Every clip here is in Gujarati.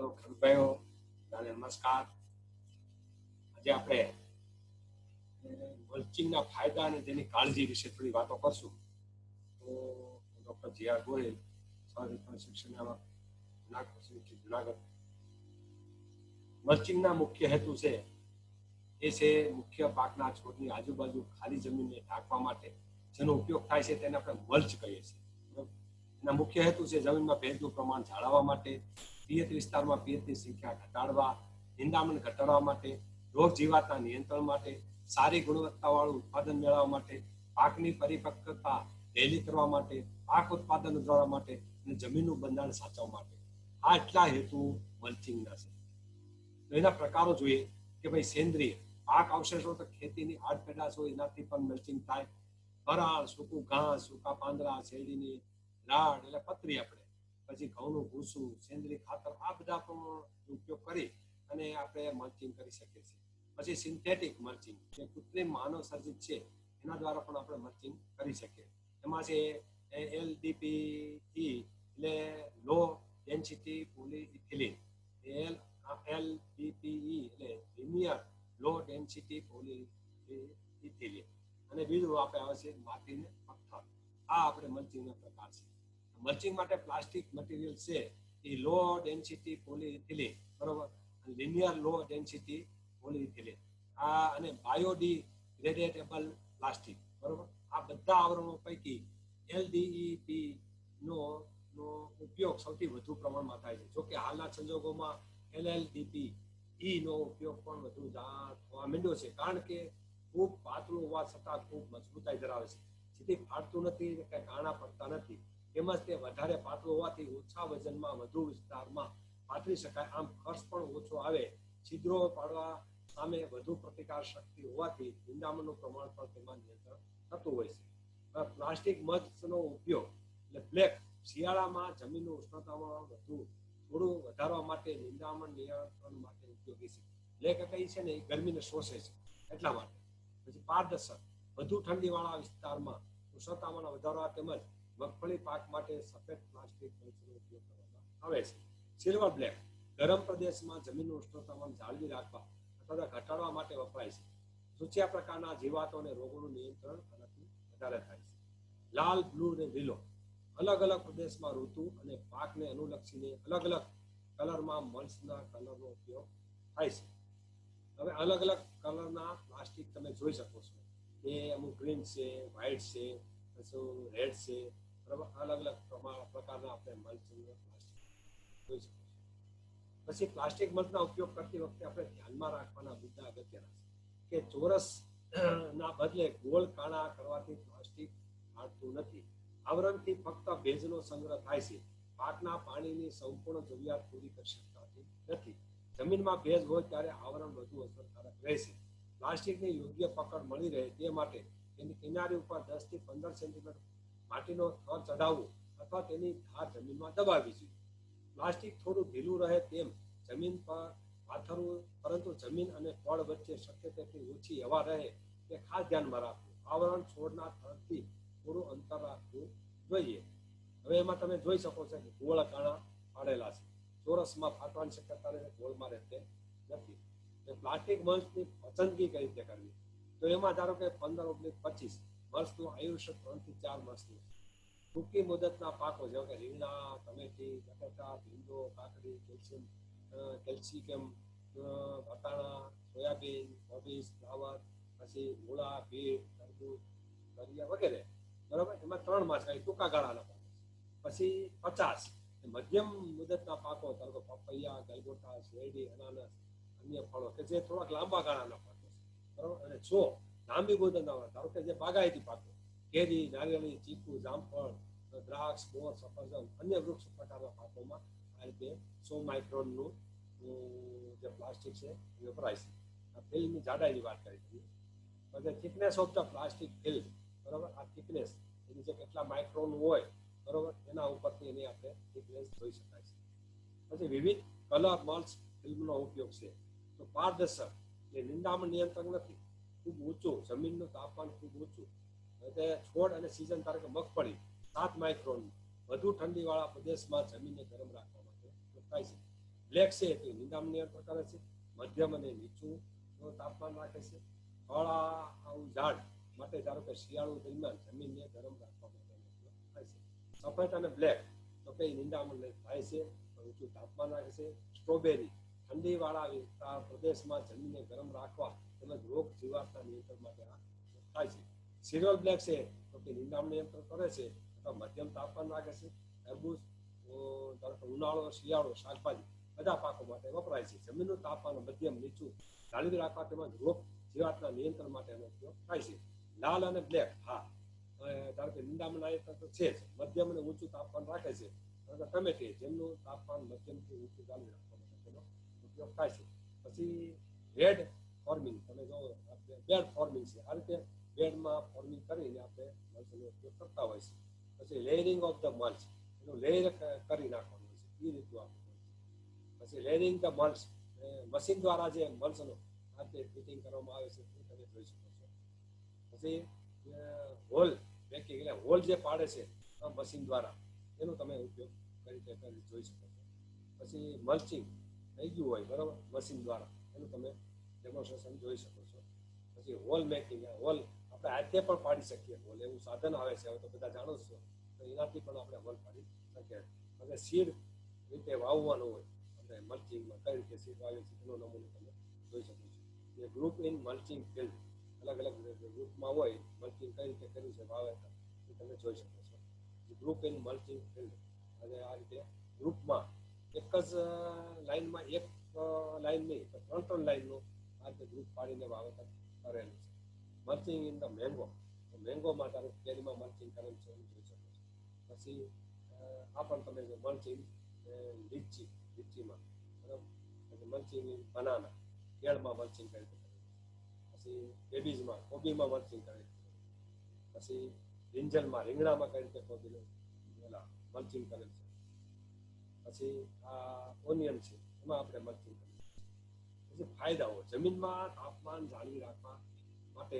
હેલો ખેડૂતભાઈઓ બધાને નમસ્કાર. આજે આપણે મલ્ચિંગના ફાયદા અને તેની કાળજી વિશે થોડી વાતો કરશું. તો ડૉક્ટર જી આર ગોહિલ સહવિતરણ શિક્ષણના જુનાગઢ જુનાગઢ. મલ્ચિંગના મુખ્ય હેતુ છે, એ છે મુખ્ય પાકના છોડની આજુબાજુ ખાલી જમીનને ઢાંકવા માટે જેનો ઉપયોગ થાય છે તેને આપણે મલ્ચ કહીએ છીએ? એના મુખ્ય હેતુ છે જમીનમાં ભેજનું પ્રમાણ જાળવવા માટે પિયત વિસ્તારમાં પિયતની સંખ્યા ઘટાડવા, નિંદામણ ઘટાડવા માટે, રોગ જીવાતના નિયંત્રણ માટે, સારી ગુણવત્તાવાળું ઉત્પાદન મેળવવા માટે, પાકની પરિપક્વતા વહેલી કરવા માટે, પાક ઉત્પાદન વધારવા માટે અને જમીનનું બંધારણ સાચવવા માટે. આ એટલા હેતુ મલ્ચિંગના છે. તો એના પ્રકારો જોઈએ કે ભાઈ સેન્દ્રિય પાક અવશેષો તો ખેતીની હાડ પેદાશ હોય એનાથી પણ મલ્ચિંગ થાય. ભરાળ સૂકું ઘાસ, સૂકા પાંદડા, શેરડીની રાડ એટલે પતરી આપણે પછી ઘઉંનું ભૂસું સેન્દ્રિય ખાતર, આ બધા પણ ઉપયોગ કરી અને આપણે મલ્ચિંગ કરી શકીએ છીએ. પછી સિન્થેટિક મલ્ચિંગ જે કૃત્રિમ માનવ સર્જિત છે, એના દ્વારા પણ આપણે મલ્ચિંગ કરી શકીએ. એમાં છે એલડીપી એટલે low density polyethylene L LDPE એટલે લિનિયર લો ડેન્સિટી પોલીઇથિલિન અને બીજું આપણે આવે છે માટીને પથ્થર. આ આપણે મલ્ચિંગના પ્રકાર છે. મલ્ચિંગ માટે પ્લાસ્ટિક મટીરિયલ છે, એ લો ડેન્સિટી પોલીઇથિલિન બરોબર? લિનિયર લો ડેન્સિટી પોલીઇથિલિન આ અને બાયોડિગ્રેડેબલ પ્લાસ્ટિક બરોબર? આ બધા આવરણો પૈકી એલડીઈપી નો નો ઉપયોગ સૌથી વધુ પ્રમાણમાં થાય છે. જોકે હાલના સંજોગોમાં એલએલડીપી ઈ નો ઉપયોગ પણ વધુ થવા માંડ્યો છે. કારણ કે ખૂબ પાતળું હોવા છતાં ખૂબ મજબૂતાઈ ધરાવે છે. જેથી ફાટતું નથી કે કાણા પડતા નથી. તેમજ તે વધારે પાતળું હોવાથી ઓછા વજનમાં વધુ વિસ્તારમાં પાથરી શકાય. આમ ખર્ચ પણ ઓછો આવે. છિદ્રો પાડવા સામે વધુ પ્રતિકાર શક્તિ હોવાથી નિંદામણનું પ્રમાણ પણ તેમાં નિયંત્રણ થતું હોય છે. પ્લાસ્ટિક મધનો ઉપયોગ એટલે બ્લેક શિયાળામાં જમીનનું ઉષ્ણતામાં વધુ થોડું વધારવા માટે નિંદામણ નિયંત્રણ માટે ઉપયોગી છે. બ્લેક કઈ છે ને એ ગરમીને શોષે છે. એટલા માટે. પછી પારદર્શક, વધુ ઠંડીવાળા વિસ્તારમાં ઉષ્ણતામાન વધારવા તેમજ મગફળી પાક માટે સફેદ પ્લાસ્ટિક પંચનો ઉપયોગ કરવામાં આવે છે. સિલ્વર બ્લેક, ગરમ પ્રદેશમાં જમીનનું ઉષ્ણતામાન જાળવી રાખવા અથવા ઘટાડવા માટે વપરાય છે. સૂચ્યા પ્રકારના જીવાતો અને રોગોનું નિયંત્રણ આનાથી વધારે થાય છે. લાલ, બ્લુ અને લીલો, અલગ અલગ પ્રદેશમાં ઋતુ અને પાકને અનુલક્ષીને અલગ અલગ કલરમાં મલ્સના કલરનો ઉપયોગ થાય છે. હવે અલગ અલગ કલરના પ્લાસ્ટિક તમે જોઈ શકો છો. એ અમુક ગ્રીન છે વ્હાઇટ છે, પછી રેડ છે અલગ અલગ પ્રકારના આપણે પછી પ્લાસ્ટિક મલ્ચના ઉપયોગ કરતી વખતે આપણે ધ્યાનમાં રાખવાના મુદ્દા અગત્યના છે. કે ચોરસ ના બદલે ગોળ કાણા કરવાથી પ્લાસ્ટિક ફાટતું નથી. આવરણથી ફક્ત ભેજનો સંગ્રહ થાય છે. પાકના પાણીની સંપૂર્ણ જરૂરિયાત પૂરી કરી શકતા નથી. જમીનમાં ભેજ હોય ત્યારે આવરણ વધુ અસરકારક રહેશે. પ્લાસ્ટિકની યોગ્ય પકડ મળી રહે તે માટે તેની કિનારી ઉપર દસથી પંદર સેન્ટીમીટર માટીનો થર ચડાવવો અથવા તેની ધાર જમીનમાં દબાવવી જોઈએ. પ્લાસ્ટિક થોડું ઢીલું રહે તેમ જમીન પર પાથરવું, પરંતુ જમીન અને ફળ વચ્ચે શક્ય તેટલી ઓછી હવા રહે તે ખાસ ધ્યાનમાં રાખવું. આવરણ છોડના થરથી થોડું અંતર રાખવું જોઈએ. હવે એમાં તમે જોઈ શકો છો કે ગોળ કાણા પાડેલા છે. ચોરસમાં ફાટવાની શક્યતા રહે, ગોળમાં રહેતે નથી. પ્લાસ્ટિક મંચની પસંદગી કઈ રીતે કરવી? તો એમાં ધારો કે પંદર ઓગણીસ પચીસ વર્ષનું આયુષ્ય ત્રણથી ચાર વર્ષનું. ટૂંકી મુદતના પાકો જેવા કે રીંગણા, ટમેટી બટાટા ભીંડો, કાકડી, કેલ્શિયમ કેલ્શિયમ વટાણા, સોયાબીન કોબીજ ફ્લાવર, પછી મૂળા બીટ તરબૂચ, દરિયા વગેરે. બરાબર? એમાં ત્રણ માસ ખાલી ટૂંકા ગાળાના પાકો. પછી પચાસ. મધ્યમ મુદતના પાકો, ધારો કે પપૈયા, ગલગોટા, શેરડી, અનાનસ, અન્ય ફળો, કે જે થોડાક લાંબા ગાળાના પાકો છે. બરાબર? અને સો લાંબી મુદતના હોય ધારો કે જે બાગાયતી પાકો. કેરી, નારિયેળી, ચીકુ, જામફળ, દ્રાક્ષ બોર સફરજન, અન્ય વૃક્ષ પ્રકારના પાકોમાં આ રીતે સો માઇક્રોનનું જે પ્લાસ્ટિક છે, એ વપરાય છે. આ ફિલ્મની જાડાઈની વાત કરી હતી અને thickness of the plastic film. બરાબર? આ થિકનેસ. એની જે કેટલા માઇક્રોન હોય, બરાબર? એના ઉપરથી એની આપણે થિકનેસ જોઈ શકાય છે. પછી વિવિધ કલર મલ્સ ફિલ્મનો ઉપયોગ છે. તો પારદર્શક. એ નિંદામણ નિયંત્રક નથી. ખૂબ ઊંચું, જમીનનું તાપમાન ખૂબ ઊંચું. એટલે છોડ અને સિઝન તારે કે મગફળી, સાત માઇક્રોન વધુ ઠંડીવાળા પ્રદેશમાં જમીનને ગરમ રાખવા માટે વપરાય છે. બ્લેક છે તે નિદામની અંતર કરે છે, મધ્યમ અને નીચું તાપમાન રાખે છે. ફળા આવું ઝાડ માટે ધારો કે શિયાળુ દરમિયાન જમીનને ગરમ રાખવા માટે થાય છે. સફેદ અને બ્લેક તો કે નિંદામણ થાય છે ઊંચું તાપમાન રાખે છે. સ્ટ્રોબેરી ઠંડીવાળા વિસ્તાર પ્રદેશમાં જમીનને ગરમ રાખવા તેમજ રોગ જીવાતના નિયંત્રણ માટે થાય છે. સિરિયલ બ્લેક છે, તો કે નિંદામણ નિયંત્રણ કરે છે, અથવા મધ્યમ તાપમાન રાખે છે, તરબૂચ ધારો કે ઉનાળો, શિયાળો, શાકભાજી, બધા પાકો માટે વપરાય છે. જમીનનું તાપમાન મધ્યમ, નીચું, જાળવી રાખવા તેમજ રોગ જીવાતના નિયંત્રણ માટે એનો ઉપયોગ થાય છે. લાલ અને બ્લેક, હા. ધારો કે નિંદામણ નિયંત્રણ તો છે જ, મધ્યમ અને ઊંચું તાપમાન રાખે છે. ધારો તે જેમનું તાપમાન મધ્યમથી ઊંચું જાળવી રાખવા માટે તેનો ઉપયોગ થાય છે. પછી રેડ ફોર્મિંગ તમે જો બેડ ફોર્મિંગ છે. આ રીતે બેડમાં ફોર્મિંગ કરીને આપણે મલ્ચનો ઉપયોગ કરતા હોય છે. પછી લેયરિંગ ઓફ ધ મલ્ચ એનું લેયર કરી નાખવાનું હોય છે. એ રીતનું આપણે. પછી લેયરિંગ ધ મલ્ચ મશીન દ્વારા જે મલ્ચનો આ રીતે ફિટિંગ કરવામાં આવે છે, એ તમે જોઈ શકો છો. પછી હોલ પેકિંગ એટલે હોલ જે પાડે છે મશીન દ્વારા, એનો તમે ઉપયોગ કરી કરી જોઈ શકો છો. પછી મલ્ચિંગ થઈ ગયું હોય, બરાબર? મશીન દ્વારા, એનું તમે ડેમોન્સ્ટ્રેશન જોઈ શકો છો. પછી હોલ મેકિંગ હોલ આપણે હાથે પણ પાડી શકીએ હોલ એવું સાધન આવે છે, હવે તો બધા જાણો છો. તો એનાથી પણ આપણે હોલ પાડી શકીએ. હવે સીડ રીતે વાવવાનું હોય, આપણે મલ્ચિંગમાં કઈ રીતે સીડ વાવે છે એનો નમૂનો તમે જોઈ શકો છો. જે ગ્રુપ ઇન મલ્ચિંગ ફિલ્ડ અલગ અલગ ગ્રુપમાં હોય મલ્ચિંગ કઈ રીતે કર્યું છે વાવેતર એ તમે જોઈ શકો છો. ગ્રુપ ઇન મલ્ચિંગ ફિલ્ડ અને આ રીતે ગ્રુપમાં એક જ લાઈનમાં એક લાઇન નહીં પણ ત્રણ ત્રણ લાઈનનું આ રીતે દૂધ પાડીને વાવેતર કરેલું છે. Mulching in the mango. તો મેંગોમાં તમે કેરીમાં મર્ચિંગ કરેલું છે, એવું જોઈ શકો છો. પછી આ પણ તમે જો મલ્ચિંગ લીચી લીચીમાં બરાબર? મર્ચિંગ ઇન બનાના. કેળમાં રીતે કરેલું પછી, બેબીઝમાં, કોબીમાં મર્ચિંગ કરેલું પછી, રિંજલમાં, રીંગણામાં કઈ રીતે કોબીનું પેલા મલ્ચિંગ કરેલ છે. પછી, આ ઓનિયન છે, એમાં આપણે મર્ચિંગ કરીએ પછી ફાયદાઓ જમીનમાં, તાપમાન, જાળવી રાખવા માટે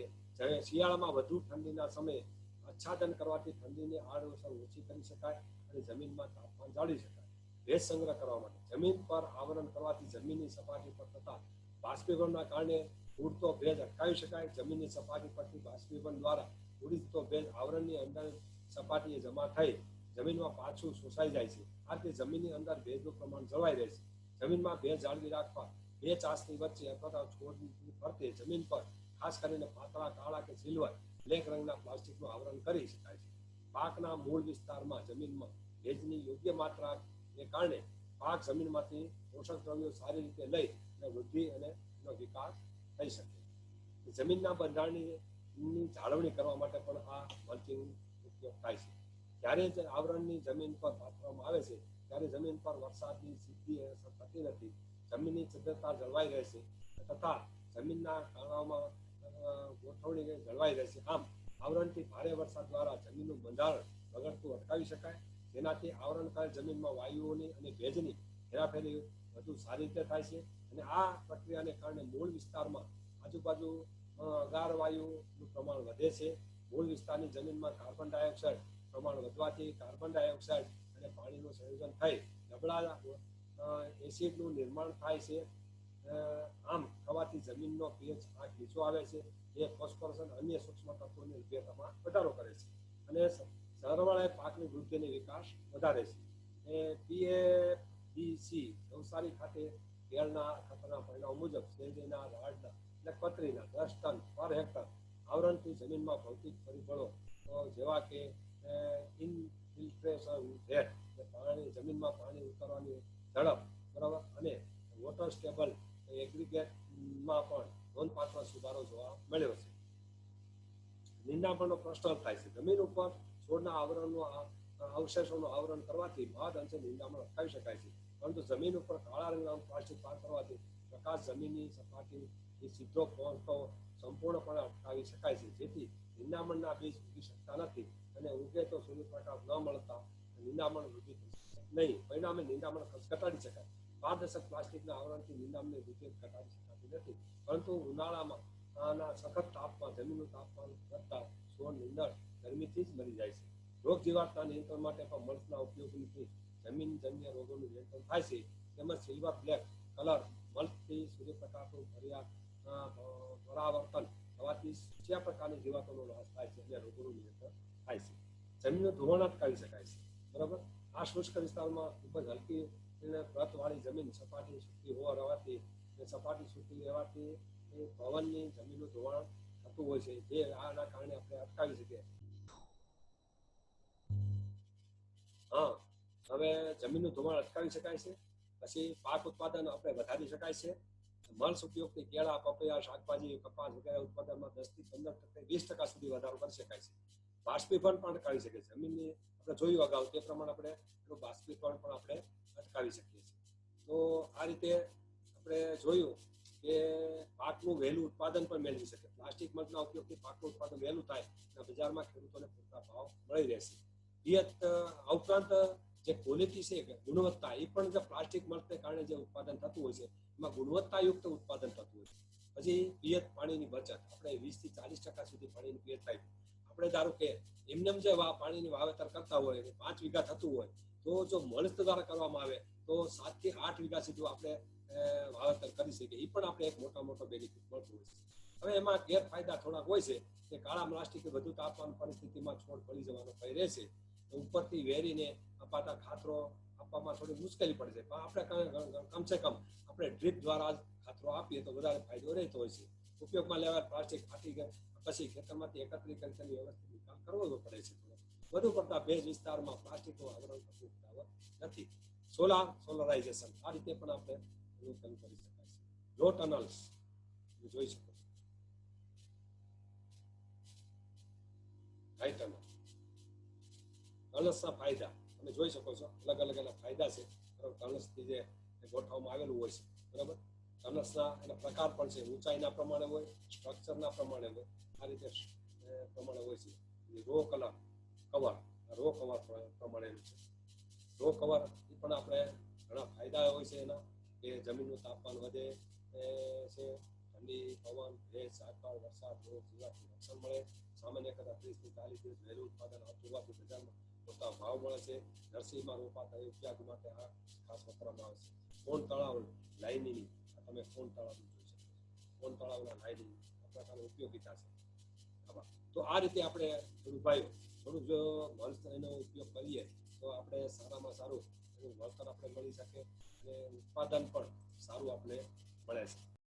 શિયાળામાં વધુ ઠંડીના સમયે આચ્છાદન કરવાથી ઠંડીની આડઅસર ઓછી કરી શકાય અને જમીનમાં તાપમાન જાળવી શકાય. ભેજ સંગ્રહ કરવા માટે જમીન પર આવરણ કરવાથી જમીનની સપાટી પર થતા બાષ્પીભવનના કારણે ઉડતો ભેજ અટકાવી શકાય. જમીનની સપાટી પરથી બાષ્પીભવન દ્વારા ઉડીતો ભેજ આવરણની અંદર સપાટીએ જમા થઈ જમીનમાં પાછું શોષાઈ જાય છે. આ રીતે જમીનની અંદર ભેજનું પ્રમાણ જળવાઈ રહે છે. જમીનમાં ભેજ જાળવી રાખવા બે ચાસની વચ્ચે અથવા છોડની ફરતે જમીન પર, ખાસ કરીને પાતળા, કાળા કે સિલ્વર, બ્લેક રંગના પ્લાસ્ટિકનું આવરણ કરી શકાય છે. પાકના મૂળ વિસ્તારમાં જમીનમાં ભેજની યોગ્ય માત્રાને કારણે પાક જમીનમાંથી પોષક દ્રવ્યો સારી રીતે લઈ અને વૃદ્ધિ અને એનો વિકાસ થઈ શકે. જમીનના બંધારણની જાળવણી કરવા માટે પણ આ મલ્ચિંગ ઉપયોગ થાય છે. જ્યારે જે આવરણની જમીન પર વાપરવામાં આવે છે, ત્યારે જમીન પર વરસાદની અસર થતી નથી. જમીનની સદ્ધરતા જળવાઈ રહેશે તથા જમીનના કાણાઓમાં ગોઠવણી જળવાઈ રહે છે. આમ, આવરણથી ભારે વરસાદ દ્વારા જમીનનું બંધારણ બગડતું અટકાવી શકાય. જેનાથી આવરણકાળ જમીનમાં વાયુઓની અને ભેજની હેરાફેરી વધુ સારી રીતે થાય છે અને આ પ્રક્રિયાને કારણે મૂળ વિસ્તારમાં આજુબાજુ અગાર ગાર વાયુનું પ્રમાણ વધે છે. મૂળ વિસ્તારની જમીનમાં કાર્બન ડાયોક્સાઇડ પ્રમાણ વધવાથી કાર્બન ડાયોક્સાઇડ અને પાણીનું સંયોજન થઈ નબળા એસિડનું નિર્માણ થાય છે. આમ થવાથી જમીનનો પીએચ આ નીચો આવે છે. જે ફોસ્ફરસ અને અન્ય સૂક્ષ્મ તત્વોની ઉપયોગમાં વધારો કરે છે. અને સરવાળે પાકની વૃદ્ધિ વિકાસ વધારે છે. એ પીએપીસી નવસારી ખાતે કેળના ખાતરના પરિણામ મુજબ શેરડીના રાડના અને પતરીના દસ ટન પર હેક્ટર આવરણથી જમીનમાં ભૌતિક પરિબળો જેવા કે ઇન્ફિલ્ટ્રેશન રેટ પાણી, જમીનમાં પાણી ઉતરવાની ઝડપ બરાબર? અને વોટર સ્ટેબલ એગ્રીગેટમાં પણ નોંધપાત્ર સુધારો જોવા મળ્યો છે. નિંદામણનો પ્રશ્ન થાય છે. જમીન ઉપર છોડના આવરણનો અવશેષોનું આવરણ કરવાથી મહદ અંશે નિંદામણ અટકાવી શકાય છે. પરંતુ જમીન ઉપર કાળા રંગના પ્લાસ્ટિક પાર કરવાથી પ્રકાશ જમીનની સપાટીથી સીધો પહોંચતો સંપૂર્ણપણે અટકાવી શકાય છે. જેથી નિંદામણના બીજ ઉગી શકતા નથી અને ઉગે તો સૂર્યપ્રકાશ ન મળતા નિંદામણ વૃદ્ધિ થઈ નહીં, પરિણામે નિંદામણ ખર્ચ ઘટાડી શકાય. પારદર્શક પ્લાસ્ટિકના આવરણથી નિંદામણની વૃદ્ધિ ઘટાડી શકાતી નથી. પરંતુ ઉનાળામાં સખત તાપમાં જમીનનું તાપમાન વધતા છોડ નીંદણ ગરમીથી જ મરી જાય છે. રોગ જીવાતના નિયંત્રણ માટે પણ મળસના ઉપયોગથી જમીનજન્ય રોગોનું નિયંત્રણ થાય છે, તેમજ સિલ્વર બ્લેક કલર મળતી સૂર્યપ્રકાશનું ભર્યા પરાવર્તન થવાથી કયા પ્રકારની જીવાતોનો નાશ થાય છે, અને રોગોનું નિયંત્રણ થાય છે. જમીનનું ધોવાણ અટકાવી શકાય છે. બરાબર? આ શુષ્ક વિસ્તારમાં ખૂબ જ હલકી પ્રતવાળી જમીન સપાટી સૂકી હોવા રહેવાથી સપાટી સૂકી રહેવાથી એ પવનની જમીનનું ધોવાણ થતું હોય છે, જે આના કારણે આપણે અટકાવી શકીએ. હા, હવે જમીનનું ધોવાણ અટકાવી શકાય છે, પછી પાક ઉત્પાદન આપણે વધારી શકાય છે મલ્સ ઉપયોગથી કેળા, પપૈયા, શાકભાજી, કપાસ વગેરે ઉત્પાદનમાં દસથી પંદર ટકા, વીસ ટકા સુધી વધારો કરી શકાય છે. બાષ્પીભવન પણ અટકાવી શકીએ છીએ જમીનની આપણે જોયું અગાઉ તે પ્રમાણે આપણે એનું બાષ્પીભવન પણ આપણે અટકાવી શકીએ છીએ. તો આ રીતે આપણે જોયું કે પાકનું વહેલું ઉત્પાદન પણ મેળવી શકે. પ્લાસ્ટિક મગના ઉપયોગથી પાકનું ઉત્પાદન વહેલું થાય અને બજારમાં ખેડૂતોને પૂરતા ભાવ મળી રહેશે. પિયત આ ઉપરાંત જે ક્વોલિટી છે, ગુણવત્તા, એ પણ જે પ્લાસ્ટિક મળતને કારણે જે ઉત્પાદન થતું હોય છે, એમાં ગુણવત્તાયુક્ત ઉત્પાદન થતું હોય છે. પછી પિયત પાણીની બચત. આપણે વીસથી ચાલીસ ટકા સુધી પાણીની પિયત થાય. આપણે ધારો કે એમને જે પાણીની વાવેતર કરતા હોય પાંચ વીઘા થતું હોય, તો જો મળસ્ત દ્વારા કરવામાં આવે, તો સાતથી આઠ વીઘા સુધી આપણે વાવેતર કરી શકીએ. એ પણ આપણે એક મોટા મોટો બેનિફિટ મળતું હોય છે. હવે એમાં ગેરફાયદા થોડાક હોય છે કે કાળા પ્લાસ્ટિક વધુ તાપમાન પરિસ્થિતિમાં છોડ પડી જવાનો ભય રહેશે ઉપરથી વેરીને અપાતા ખાતરો આપવામાં થોડી મુશ્કેલી પડે છે. પણ આપણે કમસે કમ આપણે ડ્રીપ દ્વારા જ ખાતરો આપીએ તો વધારે ફાયદો રહેતો હોય છે. ઉપયોગમાં લેવાય પ્લાસ્ટિક ફાટી પછી ખેતરમાંથી એકત્રિત કરી વ્યવસ્થિત નિકાલ કરવો પડે છે. વધુ પડતા ભેજ વિસ્તારમાં પ્લાસ્ટિકનું આવરણ કરવું બરાબર નથી. સોલાર સોલરાઇઝેશન આ રીતે પણ આપણે એનું કરી શકાય છે. લો ટનલ્સ જોઈ શકો છો. હાઈ ટનલ ફાયદા, તમે જોઈ શકો છો, અલગ અલગ એના ફાયદા છે. બરાબર ટનલ્સથી જે ગોઠવવામાં આવેલું હોય છે. બરાબર? ટનલ્સના એના પ્રકાર પણ છે. ઊંચાઈના પ્રમાણે હોય સ્ટ્રક્ચરના પ્રમાણે હોય. આ રીતે પ્રમાણે હોય છે. Row colour, cover row cover પ્રમાણેનું છે. રો કવર એ પણ આપણે ઘણા ફાયદા હોય છે એના, કે જમીનનું તાપમાન વધે છે, ઠંડી, પવન, ભેજ ઝાકળ વરસાદ, રોગ જીવાથી રક્ષણ મળે. સામાન્ય કરતાં ત્રીસથી ચાલીસ દિવસ વહેલું ઉત્પાદન આવતું હોવાથી બજારમાં મોટા ભાવ મળે છે. નર્સરીમાં રોપાતા ઉપયોગ માટે આ ખાસ વપરાવામાં આવે છે. કોણ તળાવ લાઈનીની તમે કોણ તળાવ જોઈ શકો કોણ તળાવના લાઈનિંગ આ પ્રકારની ઉપયોગિતા છે. તો આ રીતે આપણે થોડું ભાઈ, થોડું જો વંશ એનો ઉપયોગ કરીએ, તો આપણે સારામાં સારું, એનું વળતર આપણે મળી શકે અને ઉત્પાદન પણ સારું આપણે મળે છે.